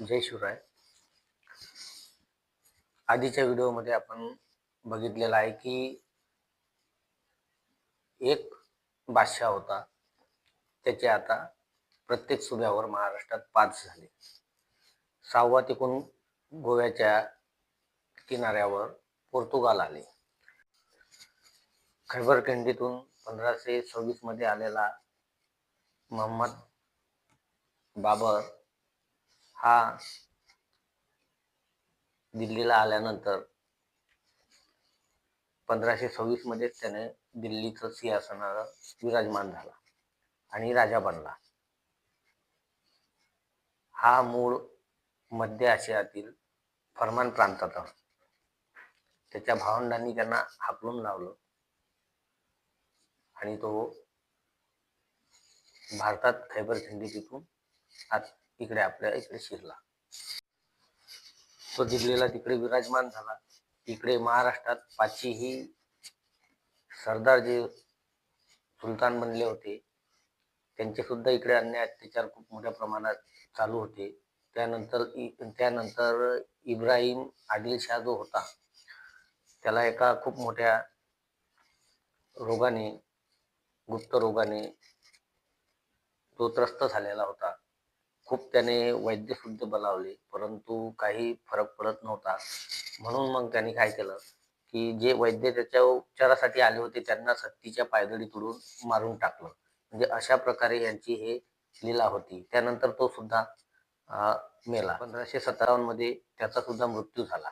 जय शिवराय. आधीच्या व्हिडिओमध्ये आपण बघितलेलं आहे की एक बादशाह होता. त्याचे आता प्रत्येक सुभ्यावर महाराष्ट्रात पाच झाले. सहावा तिकून गोव्याच्या किनाऱ्यावर पोर्तुगाल आले. खैबर खंडीतून पंधराशे सव्वीसमध्ये आलेला मोहम्मद बाबर हा. दिल्लीला आल्यानंतर पंधराशे सव्वीसमध्ये त्याने दिल्लीचं सिंहासनावर विराजमान झाला आणि राजा बनला. हा मूळ मध्य आशियातील फरमान प्रांताचा. त्याच्या भावंडांनी त्यांना हाकलून लावलं आणि तो भारतात खैबर खिंडी तिथून आत इकडे आपल्या इकडे शिरला. तो दिल्लीला तिकडे विराजमान झाला. इकडे महाराष्ट्रात पाचही सरदार जे सुलतान बनले होते त्यांचे सुद्धा इकडे अन्याय अत्याचार खूप मोठ्या प्रमाणात चालू होते. त्यानंतर त्यानंतर इब्राहिम आदिलशाह जो होता त्याला एका खूप मोठ्या रोगाने गुप्त रोगाने तो त्रस्त झालेला होता. खूप त्याने वैद्यशुद्ध बोलावले परंतु काही फरक पडत नव्हता. म्हणून मग त्यांनी काय केलं की जे वैद्य त्याच्या उपचारासाठी आले होते त्यांना सत्तीच्या पायदळी तुडून मारून टाकलं. म्हणजे अशा प्रकारे यांची हे लीला होती. त्यानंतर तो सुद्धा मेला. पंधराशे सत्तावन्नमध्ये त्याचा सुद्धा मृत्यू झाला.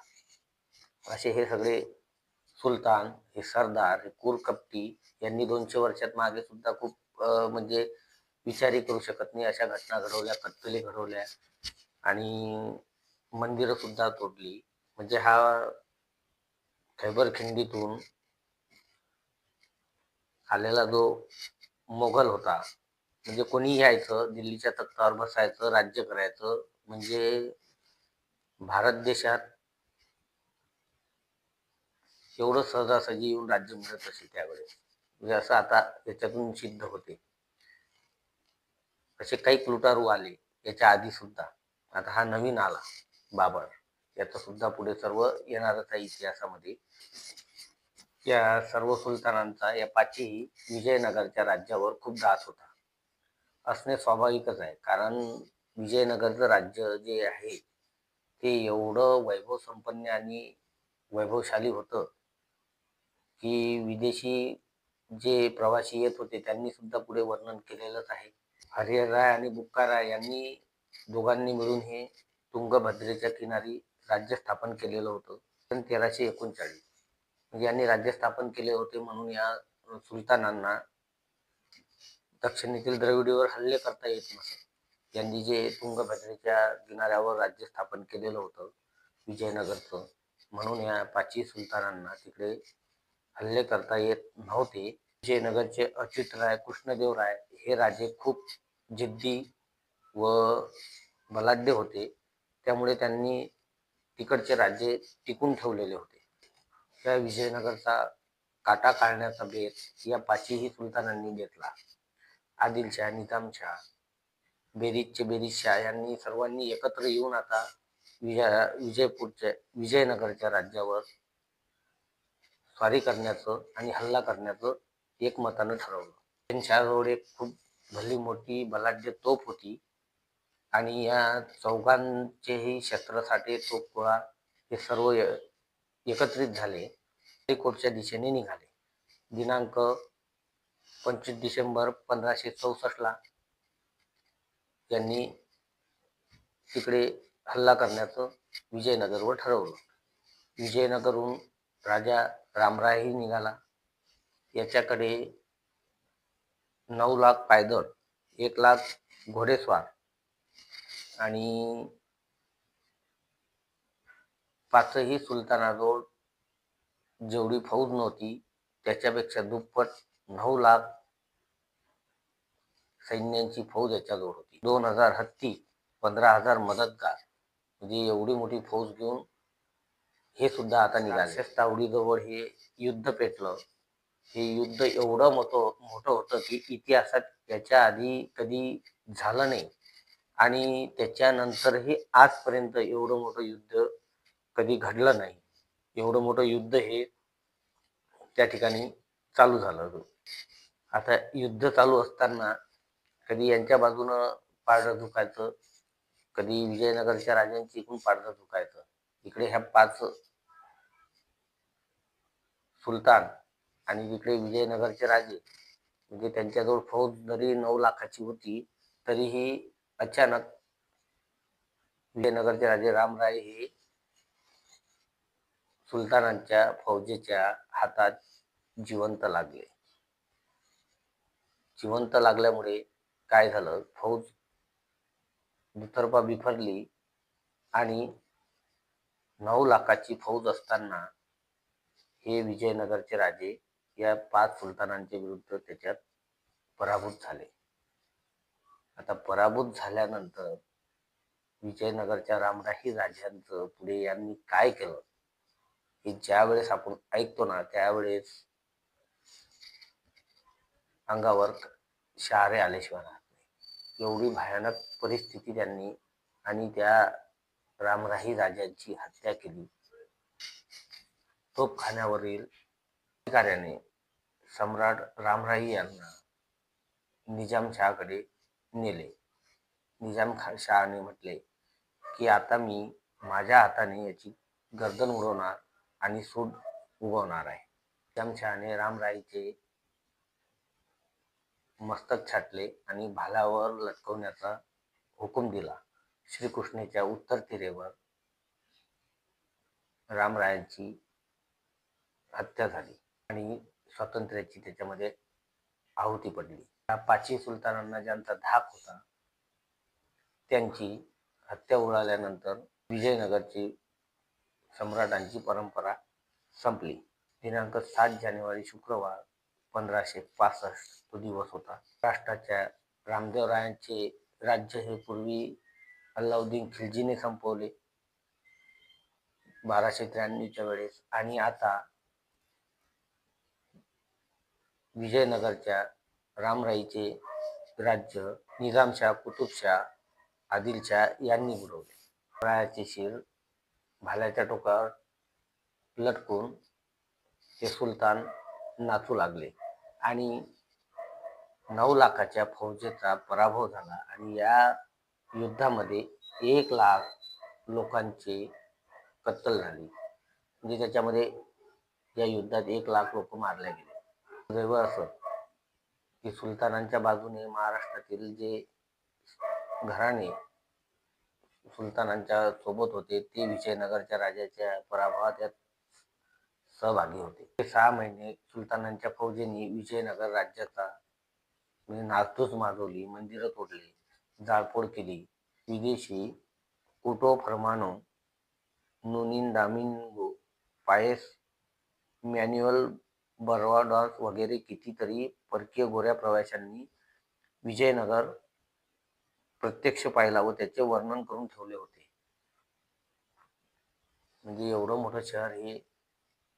असे हे सगळे सुलतान हे सरदार हे कुरकप्टी यांनी दोनशे वर्षात मागे सुद्धा खूप म्हणजे विचारही करू शकत नाही. अशा घटना घडवल्या कत्तली घडवल्या आणि मंदिरं सुद्धा तोडली. म्हणजे हा खैबर खिंडीतून आलेला जो मोगल होता म्हणजे कोणी यायचं दिल्लीच्या तख्तावर बसायचं राज्य करायचं म्हणजे भारत देशात एवढं सहजासहजी येऊन राज्य मिळत असेल त्यावेळेस. म्हणजे असं आता याच्यातून सिद्ध होते. असे काही क्लुटारू आले याच्या आधी सुद्धा. आता हा नवीन आला बाबर. याचा सुद्धा पुढे सर्व येणारच आहे इतिहासामध्ये. या सर्व सुलतानांचा या पाचही विजयनगरच्या राज्यावर खूप दास होता. असणे स्वाभाविकच आहे. कारण विजयनगरचं राज्य जे आहे ते एवढं वैभव संपन्न आणि वैभवशाली होतं की विदेशी जे प्रवासी येत होते त्यांनी सुद्धा पुढे वर्णन केलेलंच आहे. हरिहर राय आणि बुक्काराय यांनी दोघांनी मिळून हे तुंगभद्रेच्या किनारी राज्य स्थापन केलेलं होतं. पण तेराशे एकोणचाळीस. म्हणजे यांनी राज्य स्थापन केले होते म्हणून या सुलतानांना दक्षिणेतील द्रविडीवर हल्ले करता येत नसत यांनी जे तुंगभद्रेच्या किनाऱ्यावर राज्य स्थापन केलेलं होतं विजयनगरचं म्हणून या पाचही सुलतानांना तिकडे हल्ले करता येत नव्हते. विजयनगरचे अच्युतराय कृष्णदेवराय हे राजे खूप जिद्दी व बलाढ्य होते. त्यामुळे त्यांनी तिकडचे राज्य टिकून ठेवलेले होते. त्या विजयनगरचा काटा काढण्याचा बेत या पाचही सुलतानांनी घेतला. आदिलशाह निजामशाह बेरीजचे बेरीजशाह यांनी सर्वांनी एकत्र येऊन आता विजया विजयपूरच्या विजयनगरच्या राज्यावर स्वारी करण्याचं आणि हल्ला करण्याचं एकमतानं ठरवलं. त्यांच्याजवळ एक खूप भली मोठी बलाढ्य तोफ होती आणि या चौघांचेही क्षेत्रासाठी तोफ गोळा हे सर्व एकत्रित झाले. ते कोटच्या दिशेने निघाले. दिनांक पंचवीस डिसेंबर पंधराशे चौसष्टला त्यांनी तिकडे हल्ला करण्याचं विजयनगरवर ठरवलं. विजयनगरहून राजा रामरायही निघाला. याच्याकडे नऊ लाख पायदळ एक लाख घोडेस्वार आणि पाचही सुलतानाजवळ जेवढी फौज नव्हती त्याच्यापेक्षा दुप्पट नऊ लाख सैन्यांची फौज याच्याजवळ होती. दोन हजार हत्ती पंधरा हजार मदतगार म्हणजे एवढी मोठी फौज घेऊन हे सुद्धा आता निघाले. तावडीजवळ हे युद्ध पेटलं. हे युद्ध एवढं मोठं हो-, मोठं होतं की इतिहासात याच्या आधी कधी झालं नाही. आणि त्याच्यानंतरही आजपर्यंत एवढं मोठं युद्ध कधी घडलं नाही. एवढं मोठं युद्ध हे त्या ठिकाणी चालू झालं होतं. आता युद्ध चालू असताना कधी यांच्या बाजूनं पारडं झुकायचं कधी विजयनगरच्या राजांची इकडून पारडं झुकायचं इकडे ह्या पाच सुलतान आणि इकडे विजयनगरचे राजे म्हणजे त्यांच्याजवळ फौज जरी नऊ लाखाची होती तरीही अचानक विजयनगरचे राजे रामराय हे सुलतानांच्या फौजेच्या हातात जिवंत लागले. जिवंत लागल्यामुळे काय झालं? फौज दुतर्फा बिफरली आणि नऊ लाखाची फौज असताना हे विजयनगरचे राजे या पाच सुलतानांच्या विरुद्ध त्याच्यात पराभूत झाले. आता पराभूत झाल्यानंतर विजयनगरच्या रामराही राजांचं पुढे यांनी काय केलं? हे ज्या वेळेस आपण ऐकतो ना त्यावेळेस अंगावर शहारे आल्याशिवाय राहत नाही. एवढी भयानक परिस्थिती त्यांनी आणि त्या रामराही राजांची हत्या केली. तोफखान्यावरील अधिकाऱ्याने सम्राट रामराई यांना निजामशहाकडे नेले. निजाम शहाने म्हटले की आता मी माझ्या हाताने याची गर्दन उडवणार आणि सूड उगवणार आहे. निजामशहाने रामराईचे मस्तक छाटले आणि भालावर लटकवण्याचा हुकूम दिला. श्रीकृष्णेच्या उत्तर तिरेवर रामरायांची हत्या झाली. स्वातंत्र्याची त्याच्यामध्ये आहुती पडली. त्या पाचही सुलतानांना ज्यांचा धाक होता त्यांची हत्या उडाल्यानंतर विजयनगरची सम्राटांची परंपरा संपली. दिनांक सात जानेवारी शुक्रवार पंधराशे पासष्ट तो दिवस होता. राष्ट्राच्या रामदेवरायांचे राज्य हे पूर्वी अल्लाउद्दीन खिलजीने संपवले. बाराशे त्र्याण्णवच्या वेळेस आणि आता विजयनगरच्या रामराईचे राज्य निजामशाह कुतुबशाह आदिलशाह यांनी बुडवले. रायाचे शिर भाल्याच्या टोकावर लटकून ते सुलतान नाचू लागले आणि नऊ लाखाच्या फौजेचा पराभव झाला आणि या युद्धामध्ये एक लाख लोकांची कत्तल झाली. म्हणजे त्याच्यामध्ये या युद्धात एक लाख लोक मारले गेले. दुर्दैव असं की सुलतानांच्या बाजूने महाराष्ट्रातील जे घराणे सुलतानांच्या सोबत होते ते विजयनगरच्या राजाच्या पराभवात यात सहभागी होते. सहा महिने सुलतानांच्या फौजेनी विजयनगर राज्याचा म्हणजे नासधूस माजवली मंदिरं तोडली जाळपोळ केली. विदेशी कुटो फरमानो नोनिंदामिंगो पायस मॅन्युअल बर्वाडॉस वगैरे कितीतरी परकीय गोऱ्या प्रवाशांनी विजयनगर प्रत्यक्ष पाहिला व त्याचे वर्णन करून ठेवले होते. म्हणजे एवढं मोठं शहर हे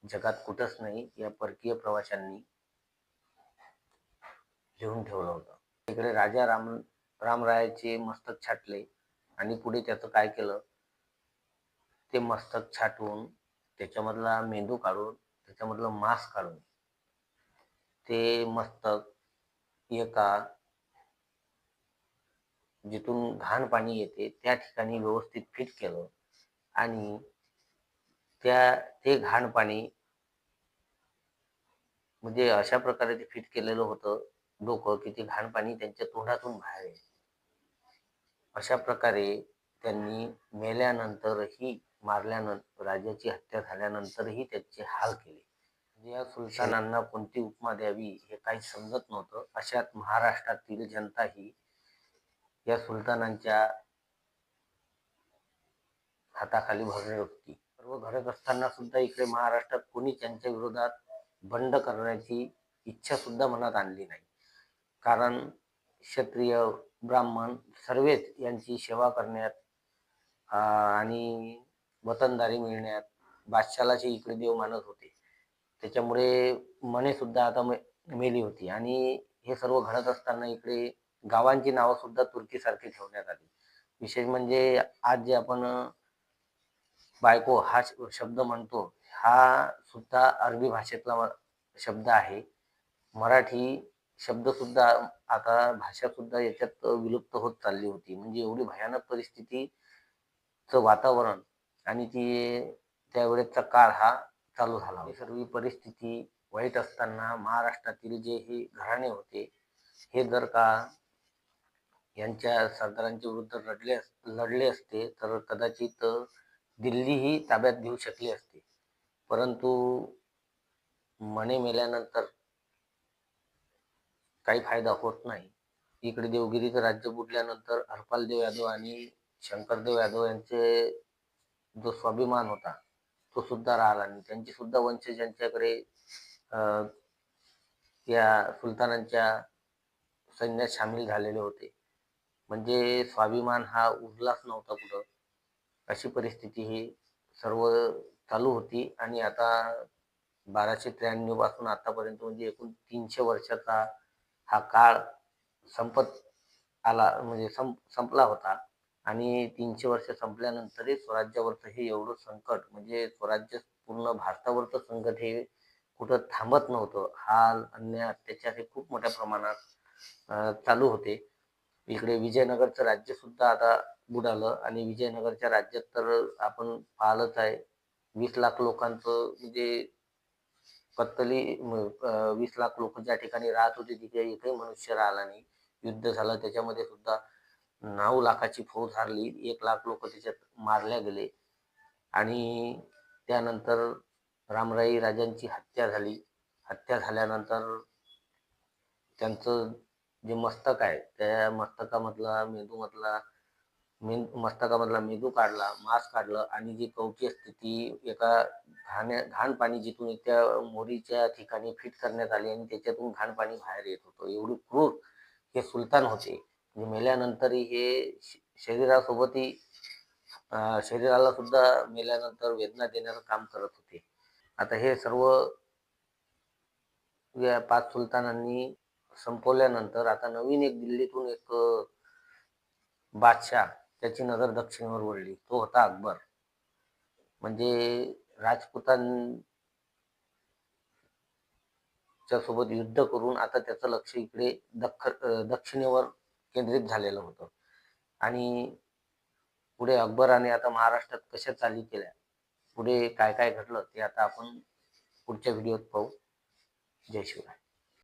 जगात कुठंच नाही या परकीय प्रवाशांनी लिहून ठेवलं होतं. इकडे राजा राम रामरायाचे मस्तक छाटले आणि पुढे त्याचं काय केलं? ते मस्तक छाटून त्याच्यामधला मेंदू काढून त्याच्यामधलं मांस काढून ते मस्तक एका जिथून घाण पाणी येते त्या ठिकाणी व्यवस्थित फिट केलं आणि त्या ते घाण पाणी म्हणजे अशा प्रकारे ते फिट केलेलं होतं डोकं की ते घाण पाणी त्यांच्या तोंडातून बाहेर येईल. अशा प्रकारे त्यांनी मेल्यानंतरही मारल्यानंतर राजाची हत्या झाल्यानंतरही त्याचे हाल केले. म्हणजे या सुलतानांना कोणती उपमा द्यावी हे काही समजत नव्हतं. अशात महाराष्ट्रातील जनता ही या सुलतानांच्या हाताखाली भरली होती. सर्व घडत असताना सुद्धा इकडे महाराष्ट्रात कोणी त्यांच्या विरोधात बंड करण्याची इच्छा सुद्धा मनात आणली नाही. कारण क्षत्रिय ब्राह्मण सर्वेच यांची सेवा करण्यात आणि वतनदारी मिळण्यात बादशालाचे इकडे देव मानत होते. त्याच्यामुळे मने सुद्धा आता मेली होती. आणि हे सर्व घडत असताना इकडे गावांची नावं सुद्धा तुर्कीसारखी ठेवण्यात आली. विशेष म्हणजे आज जे आपण बायको हा श- शब्द म्हणतो हा सुद्धा अरबी भाषेतला शब्द आहे. मराठी शब्द सुद्धा आता भाषा सुद्धा याच्यात विलुप्त होत चालली होती. म्हणजे एवढी भयानक परिस्थितीचं वातावरण आणि ती त्यावेळेचा काळ हा चालू झाला. ही सर्व परिस्थिती वाईट असताना महाराष्ट्रातील जे हे घराणे होते हे जर का यांच्या सरदारांच्या विरुद्ध लढले अस- लढले असते तर कदाचित दिल्ली ही ताब्यात घेऊ शकली असते. परंतु मने मेल्यानंतर काही फायदा होत नाही. इकडे देवगिरीचं राज्य बुडल्यानंतर हरपालदेव यादव आणि शंकरदेव यादव यांचे जो स्वाभिमान होता तो सुद्धा राहिला नाही. त्यांची सुद्धा वंशज यांच्याकडे या सुलतानांच्या सैन्यात सामील झालेले होते. म्हणजे स्वाभिमान हा उरलाच नव्हता कुठं. अशी परिस्थिती ही सर्व चालू होती आणि आता बाराशे त्र्याण्णवपासून आतापर्यंत म्हणजे एकूण तीनशे वर्षाचा हा काळ संपत आला म्हणजे संप संपला होता. आणि तीनशे वर्ष संपल्यानंतरही स्वराज्यावरचं हे एवढं संकट म्हणजे स्वराज्य पूर्ण भारतावरचं संकट हे कुठं थांबत नव्हतं. हाल अन्याय अत्याचार हे खूप मोठ्या प्रमाणात चालू होते. इकडे विजयनगरचं राज्य सुद्धा आता बुडालं आणि विजयनगरच्या राज्यात तर आपण पाहिलंच आहे वीस लाख लोकांचं म्हणजे कत्तली वीस लाख लोक ज्या ठिकाणी राहत होते तिथे एकही मनुष्य राहिला नाही. युद्ध झालं त्याच्यामध्ये सुद्धा नऊ लाखाची फौज हारली एक लाख लोक त्याच्यात मारल्या गेले. आणि त्यानंतर रामराई राजांची हत्या झाली. हत्या झाल्यानंतर त्यांचं जे मस्तक आहे त्या मस्तकामधला मेंदूमधला मेन मस्तकामधला मेंदू काढला मांस काढलं आणि जी कवची असते ती एका घाण्या घाण पाणी जिथून त्या मोरीच्या ठिकाणी फिट करण्यात आली आणि त्याच्यातून घाण पाणी बाहेर येत होतं. एवढी क्रूर हे सुलतान होते. मेल्यानंतरही हे श- शरीरासोबतही शरीराला सुद्धा मेल्यानंतर वेदना देण्याचं काम करत होते. आता हे सर्व या पाच सुलतानांनी संपवल्यानंतर आता नवीन एक दिल्लीतून एक बादशाह त्याची नजर दक्षिणेवर वळली. तो होता अकबर. म्हणजे राजपुतांच्या सोबत युद्ध करून आता त्याचं लक्ष इकडे दख्ख दक्षिणेवर केंद्रित झालेलं होतं. आणि पुढे अकबराने आता महाराष्ट्रात कशा चाली केल्या? पुढे काय काय घडलं ते आता आपण पुढच्या व्हिडिओत पाहू. जय शिवराय.